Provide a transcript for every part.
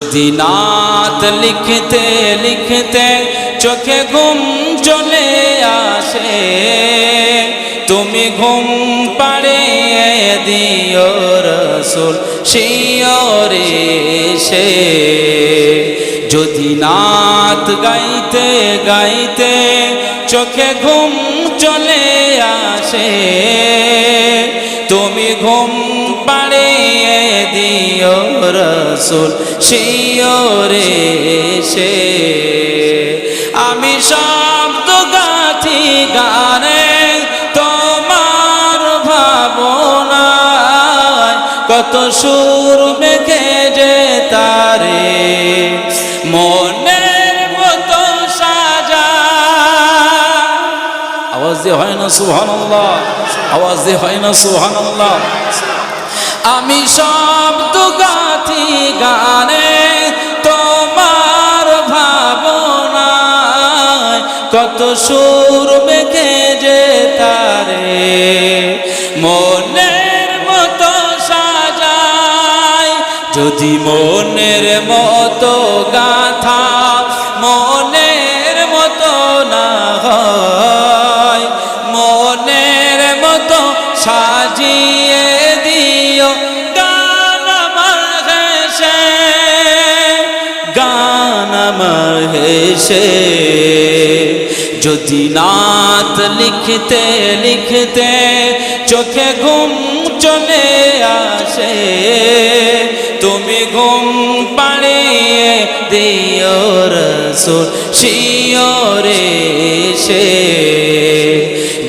দিনাত লিখতে লিখতে চোখে ঘুম চলে আসে। তুমি ঘুম পাড়িয়ে দিও রসুল শিয়রে সে যদি নাত গাইতে গাইতে চোখে ঘুম চলে আসে, তুমি ঘুম পাড়িয়ে দিও রসুল শিওরে সে আমি শব্দ গাথি গানে তোমার ভাবনায়। কত সুর মেঘে যে তারে মনের মতো সাজা। আওয়াজ দিয়ে হয় না সুহান আওয়াজ দিয়ে হয় না সুহান আমি শব্দ গাথি গানে তোমার ভাবনায় কত সুর বেঁকে যে তারে। মনের মতো সাজায়, যদি মনের মতো গাথা হেসে যদি নাত লিখতে লিখতে চোখে ঘুম চলে আসে, তুমি ঘুম পাড়িয়ে দিও রসুল শিওরে সে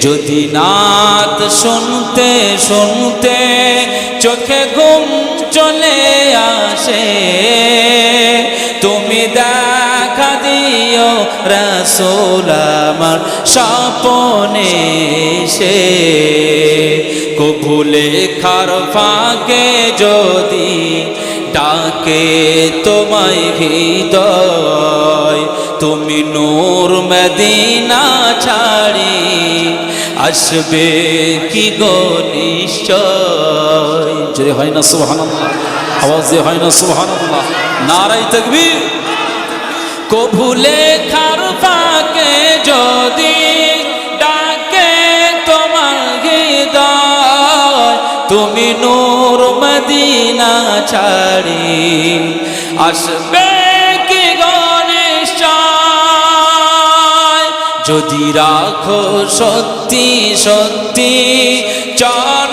যদি নাত শুনতে শুনতে চোখে ঘুম চলে আসে রসোল আমার স্বপনে সে কবুলে খার ফাঁকে যদি ডাকে তোমায় হৃদয়, তুমি নূর মদিনা ছাড়ি, আসবে কি গো নিশ্চয়? যদি হয় না, সুবহানাল্লাহ। আওয়াজ দিয়ে হয় না, সুবহানাল্লাহ। নারাই তাকবীর। কবুলে খার ফাঁকে যদি ডাকে তোমার হৃদয়, তুমি নূর মদিনা ছাড়ি। আসবে কি গণেশ যদি রাখো সত্যি সত্যি চরণ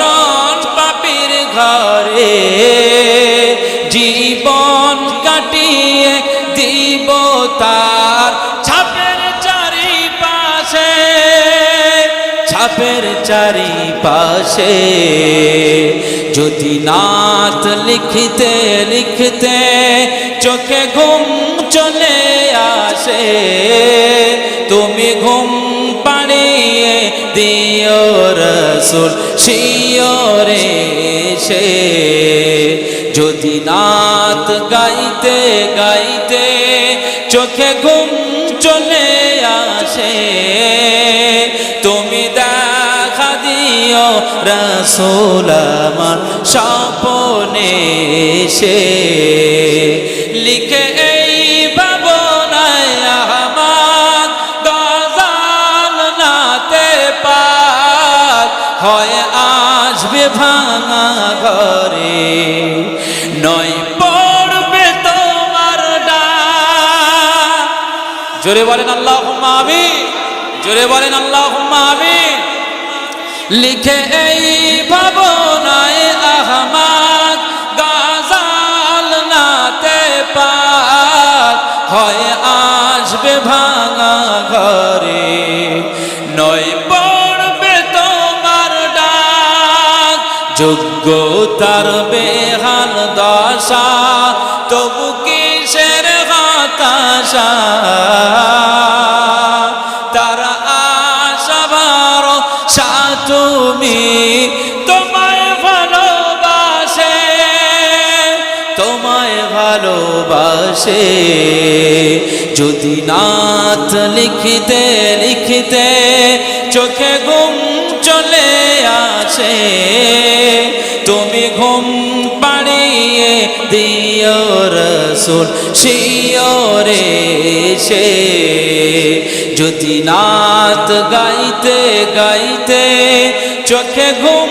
ছাপের চারিপাশে। যদি নাত লিখতে লিখতে চোখে ঘুম চলে আসে, তুমি ঘুম পাড়িয়ে দিও রসুল শিওরে সে যদি নাত গাইতে গাইতে চোখে ঘুম চলে দিও রসুল স্বপনে সে লিখে এই ভাবনায় আমার গজাল নাতে পাক হয় আসবে ভাঙা ঘরে। নয় পড়বে তোমার ডাক। জোরে বলেন আল্লাহ আমি জোরে বলেন আল্লাহ আমি লিখে এই ভাবনায় আহমাদ গাজাল নাতে পাক হয় আসবে ভাঙা ঘরে, নয় পড়বে তোমার ডাক। যোগ্যতার বেহাল দশা, তবু কিসের হতাশা? ভালোবাসে। যদি নাত লিখিতে লিখিতে চোখে ঘুম চলে আসে, তুমি ঘুম পাড়িয়ে দিও রসুল, শিওরে সে যদি নাত গাইতে গাইতে চোখে ঘুম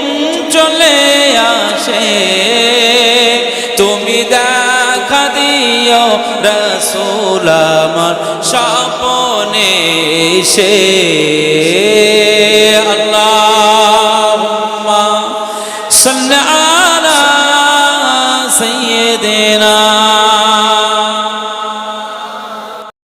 রসুল স্বপনে সে